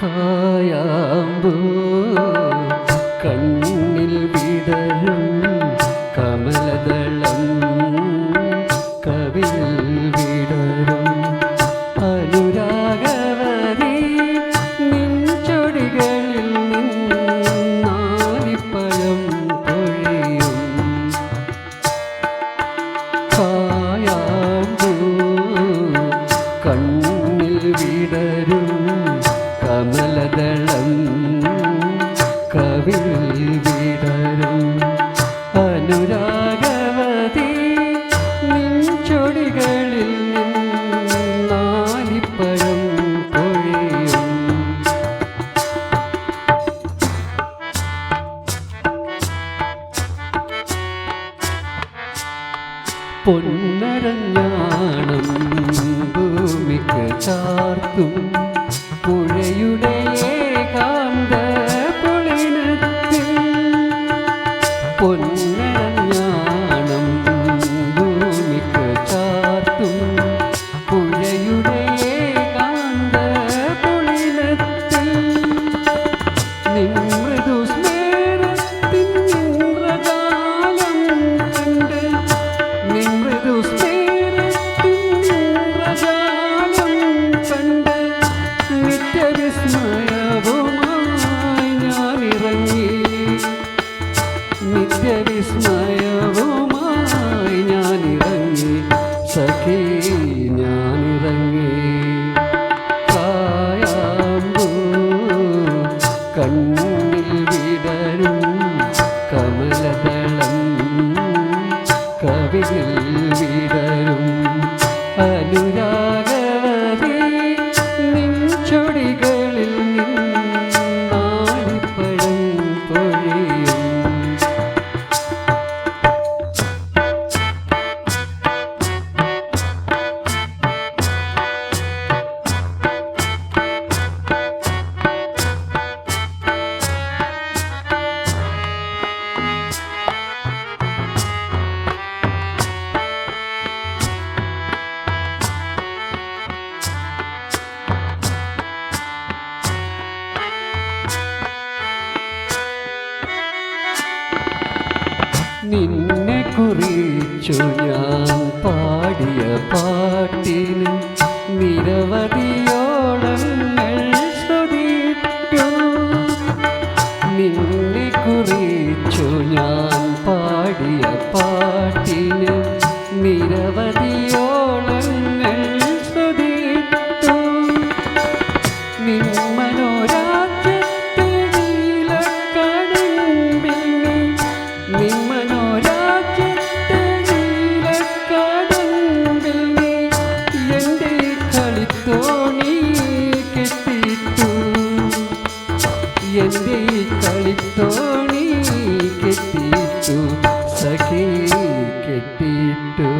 kayam bu പൊന്നരഞ്ഞാണം ഭൂമിക്ക് ചാർത്തും പുഴയുടെ കണ്ണൂരിൽ വിടരും കമലതളം കവിതിൽ വിടരും. നിന്നെ കുറിച്ചു ഞാൻ പാടിയ പാട്ടിന് നിരവധിയോളങ്ങൾ ശ്രുതിട്ടു നിന്നെ കുറിച്ചു ഞാൻ പാടിയ പാ എന്റെ കളിത്തോണി കെട്ടിട്ടു സഖി കെട്ടിട്ടു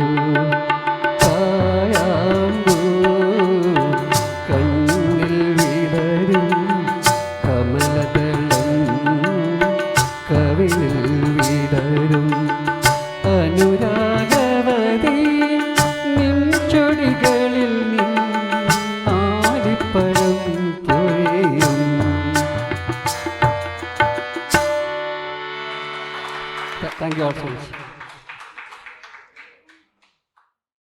Thank you all so much.